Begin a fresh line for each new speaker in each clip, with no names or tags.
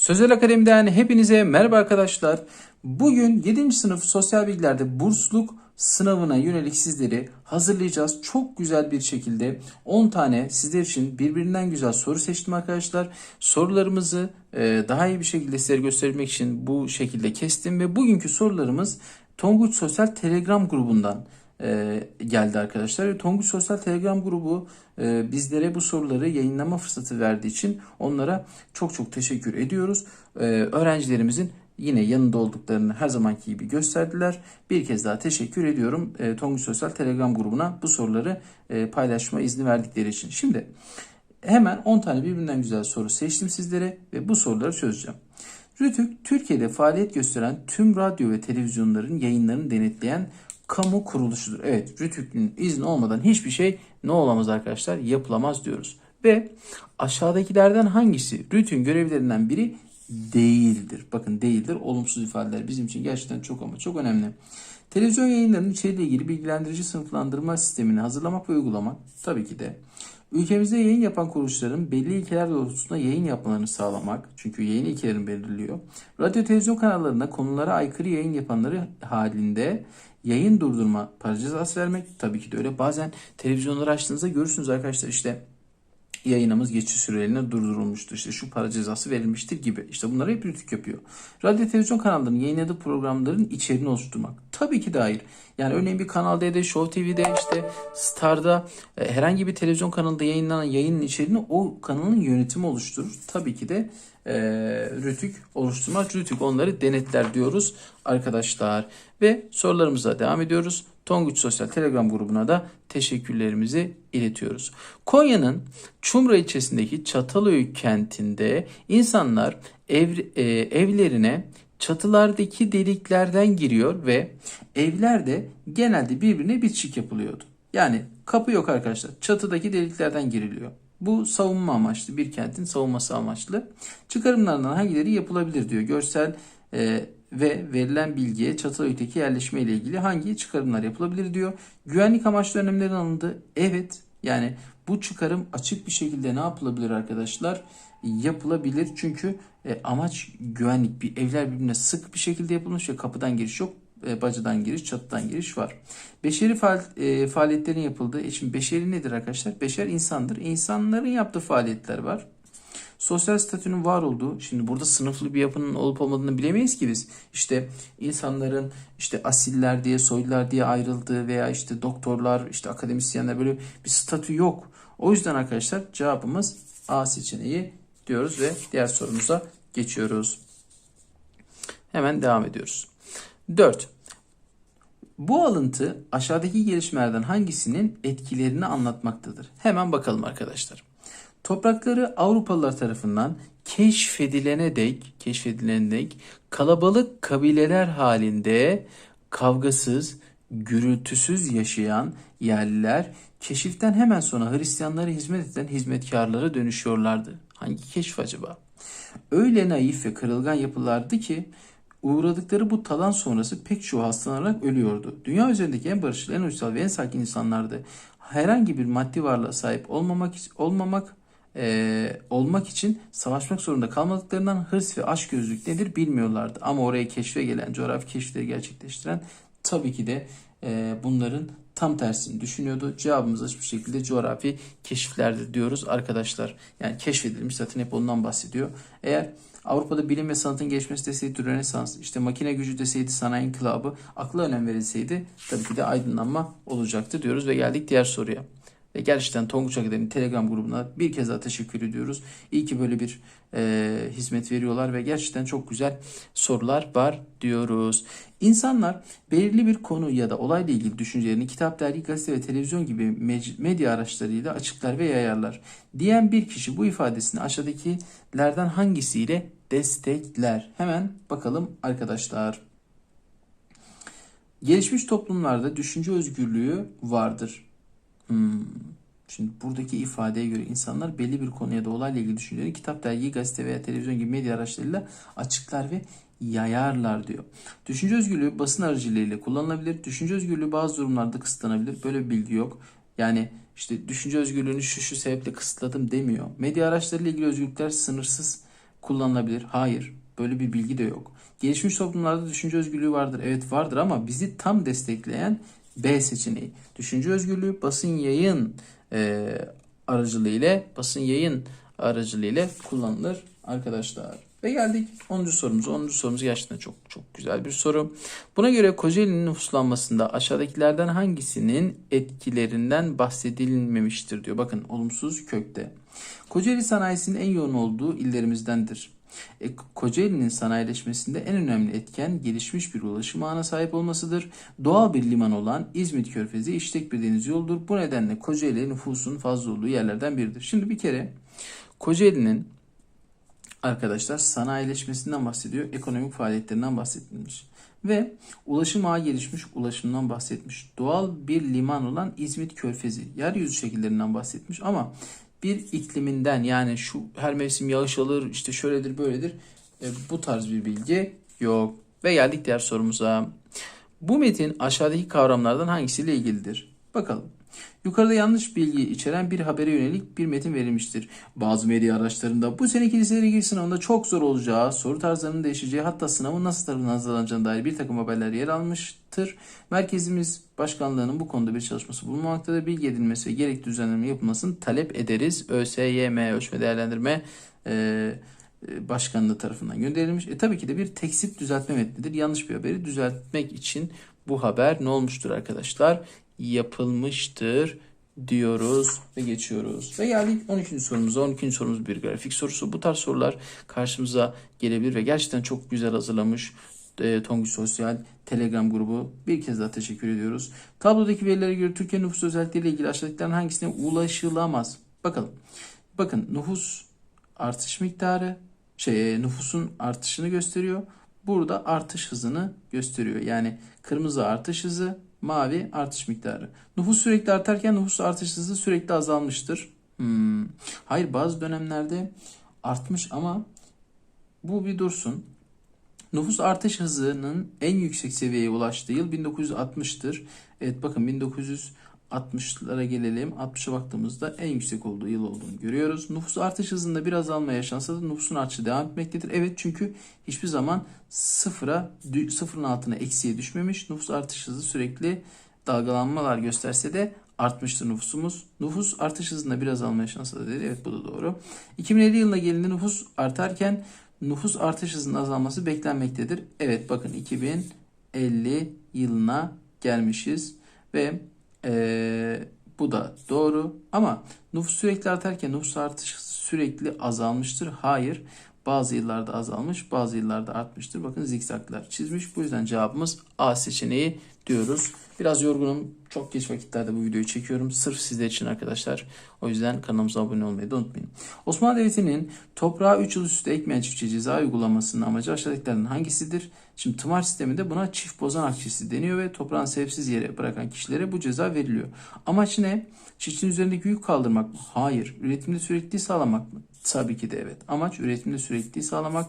Sözel Akademi'den hepinize merhaba arkadaşlar. Bugün 7. sınıf sosyal bilgilerde bursluk sınavına yönelik sizleri hazırlayacağız. Çok güzel bir şekilde 10 tane sizler için birbirinden güzel soru seçtim arkadaşlar. Sorularımızı e, daha iyi bir şekilde sizlere göstermek için bu şekilde kestim ve bugünkü sorularımız Tonguç Sosyal Telegram grubundan e, geldi arkadaşlar. Ve Tonguç Sosyal Telegram grubu e, bizlere bu soruları yayınlama fırsatı verdiği için onlara çok çok teşekkür ediyoruz. E, öğrencilerimizin yine yanında olduklarını her zamanki gibi gösterdiler. Bir kez daha teşekkür ediyorum e, Tonguç Sosyal Telegram grubuna bu soruları e, paylaşma izni verdikleri için. Şimdi hemen 10 tane birbirinden güzel soru seçtim sizlere ve bu soruları çözeceğim. Rütük, Türkiye'de faaliyet gösteren tüm radyo ve televizyonların yayınlarını denetleyen kamu kuruluşudur. Evet, Rütük'ün izni olmadan hiçbir şey ne olamaz arkadaşlar? Yapılamaz diyoruz. Ve aşağıdakilerden hangisi Rütük'ün görevlerinden biri değildir? Bakın değildir. Olumsuz ifadeler bizim için gerçekten çok ama çok önemli. Televizyon yayınlarının içeriğiyle ilgili bilgilendirici sınıflandırma sistemini hazırlamak ve uygulamak tabii ki de Ülkemizde yayın yapan kuruluşların belli ilkeler doğrultusunda yayın yapmalarını sağlamak, çünkü yayın ilkelerini belirliyor. Radyo televizyon kanallarında konulara aykırı yayın yapanları halinde yayın durdurma para cezası vermek tabii ki de öyle. Bazen televizyonları açtığınızda görürsünüz arkadaşlar işte yayınımız geçiş süreliğine durdurulmuştur. İşte şu para cezası verilmiştir gibi. İşte bunları hep Rütük yapıyor. Radyo televizyon kanallarının yayınladığı programların içeriğini oluşturmak. Tabii ki de hayır. Yani örneğin bir Kanal D'de, Show TV'de, işte Star'da e, herhangi bir televizyon kanalında yayınlanan yayının içeriğini o kanalın yönetimi oluşturur. Tabii ki de e, Rütük oluşturmak. Rütük onları denetler diyoruz arkadaşlar. Ve sorularımıza devam ediyoruz. Tonguç Sosyal Telegram grubuna da teşekkürlerimizi iletiyoruz. Konya'nın Çumra ilçesindeki Çatalhöyük kentinde insanlar ev, e, evlerine çatılardaki deliklerden giriyor ve evlerde genelde birbirine bitişik yapılıyordu. Yani kapı yok arkadaşlar. Çatıdaki deliklerden giriliyor. Bu savunma amaçlı, bir kentin savunması amaçlı. Çıkarımlarından hangileri yapılabilir diyor. Görsel e, ve verilen bilgiye Çatalhöyük'teki yerleşme ile ilgili hangi çıkarımlar yapılabilir diyor. Güvenlik amaçlı önlemlerin alındı. Evet yani bu çıkarım açık bir şekilde ne yapılabilir arkadaşlar? Yapılabilir çünkü e, amaç güvenlik. Bir evler birbirine sık bir şekilde yapılmış ve kapıdan giriş yok. E, bacadan giriş, çatıdan giriş var. Beşeri faal, e, faaliyetlerin yapıldığı. E şimdi beşeri nedir arkadaşlar? Beşer insandır. İnsanların yaptığı faaliyetler var. Sosyal statünün var olduğu, şimdi burada sınıflı bir yapının olup olmadığını bilemeyiz ki biz. İşte insanların işte asiller diye, soylular diye ayrıldığı veya işte doktorlar, işte akademisyenler böyle bir statü yok. O yüzden arkadaşlar cevabımız A seçeneği diyoruz ve diğer sorumuza geçiyoruz. Hemen devam ediyoruz. 4. Bu alıntı aşağıdaki gelişmelerden hangisinin etkilerini anlatmaktadır? Hemen bakalım arkadaşlar. Toprakları Avrupalılar tarafından keşfedilene dek, keşfedilene dek kalabalık kabileler halinde kavgasız, gürültüsüz yaşayan yerliler keşiften hemen sonra Hristiyanlara hizmet eden hizmetkarlara dönüşüyorlardı. Hangi keşif acaba? Öyle naif ve kırılgan yapılardı ki uğradıkları bu talan sonrası pek çoğu hastalanarak ölüyordu. Dünya üzerindeki en barışçıl, en uysal ve en sakin insanlardı. Herhangi bir maddi varlığa sahip olmamak olmamak e, olmak için savaşmak zorunda kalmadıklarından hırs ve aşk gözlük nedir bilmiyorlardı. Ama oraya keşfe gelen, coğrafi keşifleri gerçekleştiren tabii ki de e, bunların tam tersini düşünüyordu. Cevabımız açık bir şekilde coğrafi keşiflerdir diyoruz arkadaşlar. Yani keşfedilmiş zaten hep ondan bahsediyor. Eğer Avrupa'da bilim ve sanatın gelişmesi deseydi Rönesans, işte makine gücü deseydi sanayi inkılabı, akla önem verilseydi tabii ki de aydınlanma olacaktı diyoruz ve geldik diğer soruya. Ve gerçekten Tonguç Akademi Telegram grubuna bir kez daha teşekkür ediyoruz. İyi ki böyle bir e, hizmet veriyorlar ve gerçekten çok güzel sorular var diyoruz. İnsanlar belirli bir konu ya da olayla ilgili düşüncelerini kitap, dergi, gazete ve televizyon gibi medya araçlarıyla açıklar ve yayarlar. Diyen bir kişi bu ifadesini aşağıdakilerden hangisiyle destekler? Hemen bakalım arkadaşlar. Gelişmiş toplumlarda düşünce özgürlüğü vardır. Hmm. Şimdi buradaki ifadeye göre insanlar belli bir konuya da olayla ilgili düşünceleri kitap, dergi, gazete veya televizyon gibi medya araçlarıyla açıklar ve yayarlar diyor. Düşünce özgürlüğü basın aracılığıyla kullanılabilir. Düşünce özgürlüğü bazı durumlarda kısıtlanabilir. Böyle bir bilgi yok. Yani işte düşünce özgürlüğünü şu şu sebeple kısıtladım demiyor. Medya araçlarıyla ilgili özgürlükler sınırsız kullanılabilir. Hayır. Böyle bir bilgi de yok. Gelişmiş toplumlarda düşünce özgürlüğü vardır. Evet vardır ama bizi tam destekleyen B seçeneği. Düşünce özgürlüğü basın yayın e, aracılığıyla basın yayın aracılığıyla kullanılır arkadaşlar. Ve geldik 10. sorumuza. 10. sorumuz gerçekten çok çok güzel bir soru. Buna göre Kocaeli'nin nüfuslanmasında aşağıdakilerden hangisinin etkilerinden bahsedilmemiştir diyor. Bakın olumsuz kökte. Kocaeli sanayisinin en yoğun olduğu illerimizdendir. E, Kocaeli'nin sanayileşmesinde en önemli etken gelişmiş bir ulaşım ağına sahip olmasıdır. Doğal bir liman olan İzmit Körfezi işlek bir deniz yoldur. Bu nedenle Kocaeli nüfusun fazla olduğu yerlerden biridir. Şimdi bir kere Kocaeli'nin arkadaşlar sanayileşmesinden bahsediyor. Ekonomik faaliyetlerinden bahsetmiş. Ve ulaşım ağı gelişmiş ulaşımdan bahsetmiş. Doğal bir liman olan İzmit Körfezi. Yeryüzü şekillerinden bahsetmiş ama bir ikliminden yani şu her mevsim yağış alır işte şöyledir böyledir e, bu tarz bir bilgi yok. Ve geldik diğer sorumuza. Bu metin aşağıdaki kavramlardan hangisiyle ilgilidir? Bakalım. Yukarıda yanlış bilgi içeren bir habere yönelik bir metin verilmiştir. Bazı medya araçlarında bu seneki lisede ilgili sınavında çok zor olacağı, soru tarzlarının değişeceği hatta sınavın nasıl tarafından hazırlanacağına dair bir takım haberler yer almıştır. Merkezimiz başkanlığının bu konuda bir çalışması bulunmaktadır. Bilgi edilmesi ve gerekli düzenleme yapılmasını talep ederiz. ÖSYM Ölçme Değerlendirme e, başkanlığı tarafından gönderilmiş. E tabii ki de bir teksit düzeltme metnidir. Yanlış bir haberi düzeltmek için bu haber ne olmuştur arkadaşlar? Yapılmıştır diyoruz ve geçiyoruz. Ve geldik 12. sorumuza. 12. sorumuz bir grafik sorusu. Bu tarz sorular karşımıza gelebilir ve gerçekten çok güzel hazırlamış e, Tonguç Sosyal Telegram grubu. Bir kez daha teşekkür ediyoruz. Tablodaki verilere göre Türkiye nüfus özellikleriyle ilgili aşağıdakilerin hangisine ulaşılamaz? Bakalım. Bakın nüfus artış miktarı şey nüfusun artışını gösteriyor. Burada artış hızını gösteriyor. Yani kırmızı artış hızı, mavi artış miktarı. Nüfus sürekli artarken nüfus artış hızı sürekli azalmıştır. Hmm. Hayır bazı dönemlerde artmış ama bu bir dursun. Nüfus artış hızının en yüksek seviyeye ulaştığı yıl 1960'tır. Evet bakın 1960'lara gelelim. 60'a baktığımızda en yüksek olduğu yıl olduğunu görüyoruz. Nüfus artış hızında bir azalma yaşansa da nüfusun artışı devam etmektedir. Evet çünkü hiçbir zaman sıfıra, sıfırın altına eksiye düşmemiş. Nüfus artış hızı sürekli dalgalanmalar gösterse de artmıştır nüfusumuz. Nüfus artış hızında biraz azalma yaşansa da dedi. Evet bu da doğru. 2050 yılına gelindiğinde nüfus artarken nüfus artış hızının azalması beklenmektedir. Evet bakın 2050 yılına gelmişiz ve ee, bu da doğru ama nüfus sürekli artarken nüfus artış hızı sürekli azalmıştır. Hayır. Bazı yıllarda azalmış, bazı yıllarda artmıştır. Bakın zikzaklar çizmiş. Bu yüzden cevabımız A seçeneği diyoruz. Biraz yorgunum. Çok geç vakitlerde bu videoyu çekiyorum. Sırf sizler için arkadaşlar. O yüzden kanalımıza abone olmayı da unutmayın. Osmanlı Devleti'nin toprağa 3 yıl üstü ekmeyen çiftçi ceza uygulamasının amacı aşağıdakilerden hangisidir? Şimdi tımar sisteminde buna çift bozan akçesi deniyor ve toprağın sebepsiz yere bırakan kişilere bu ceza veriliyor. Amaç ne? Çiftçinin üzerindeki yük kaldırmak mı? Hayır. Üretimde sürekliliği sağlamak mı? Tabii ki de evet. Amaç üretimde sürekliliği sağlamak.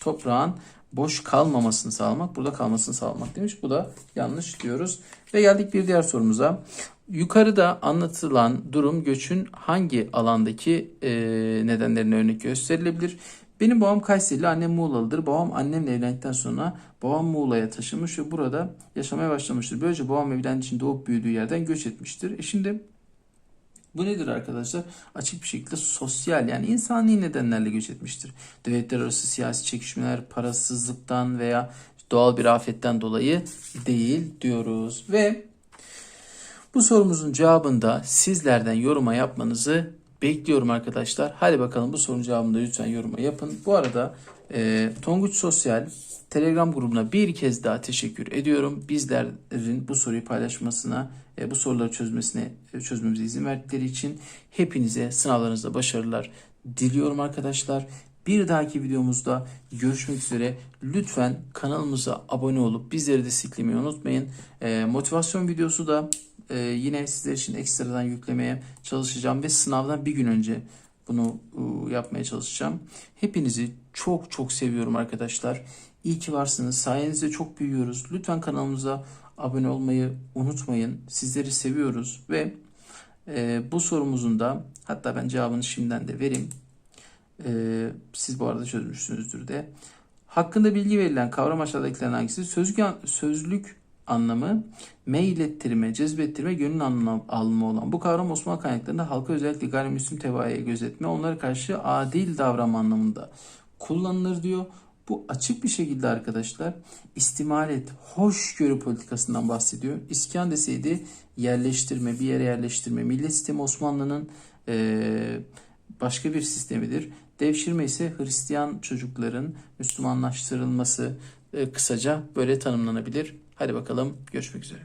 Toprağın boş kalmamasını sağlamak, burada kalmasını sağlamak demiş. Bu da yanlış diyoruz. Ve geldik bir diğer sorumuza. Yukarıda anlatılan durum göçün hangi alandaki e, nedenlerine örnek gösterilebilir? Benim babam Kayserili, annem Muğlalıdır. Babam annemle evlendikten sonra babam Muğla'ya taşınmış ve burada yaşamaya başlamıştır. Böylece babam evlendiği için doğup büyüdüğü yerden göç etmiştir. E şimdi bu nedir arkadaşlar? Açık bir şekilde sosyal yani insani nedenlerle göç etmiştir. Devletler arası siyasi çekişmeler, parasızlıktan veya doğal bir afetten dolayı değil diyoruz. Ve bu sorumuzun cevabında sizlerden yoruma yapmanızı bekliyorum arkadaşlar. Hadi bakalım bu sorunun cevabını da lütfen yoruma yapın. Bu arada e, Tonguç Sosyal Telegram grubuna bir kez daha teşekkür ediyorum. Bizlerin bu soruyu paylaşmasına, e, bu soruları çözmesine e, çözmemize izin verdikleri için hepinize sınavlarınızda başarılar diliyorum arkadaşlar. Bir dahaki videomuzda görüşmek üzere. Lütfen kanalımıza abone olup bizleri desteklemeyi unutmayın. E, motivasyon videosu da yine sizler için ekstradan yüklemeye çalışacağım ve sınavdan bir gün önce bunu yapmaya çalışacağım. Hepinizi çok çok seviyorum arkadaşlar. İyi ki varsınız. Sayenizde çok büyüyoruz. Lütfen kanalımıza abone olmayı unutmayın. Sizleri seviyoruz ve e, bu sorumuzun da hatta ben cevabını şimdiden de vereyim. Ee, siz bu arada çözmüşsünüzdür de. Hakkında bilgi verilen kavram aşağıdakilerden hangisi? Sözlük, sözlük anlamı meylettirme, cezbettirme, gönül alma olan. Bu kavram Osmanlı kaynaklarında halka özellikle gayrimüslim tebaaya gözetme, onlara karşı adil davranma anlamında kullanılır diyor. Bu açık bir şekilde arkadaşlar istimalet, hoşgörü politikasından bahsediyor. İskan deseydi yerleştirme, bir yere yerleştirme. Millet sistemi Osmanlı'nın eee, başka bir sistemidir. Devşirme ise Hristiyan çocukların Müslümanlaştırılması e, kısaca böyle tanımlanabilir. Hadi bakalım görüşmek üzere.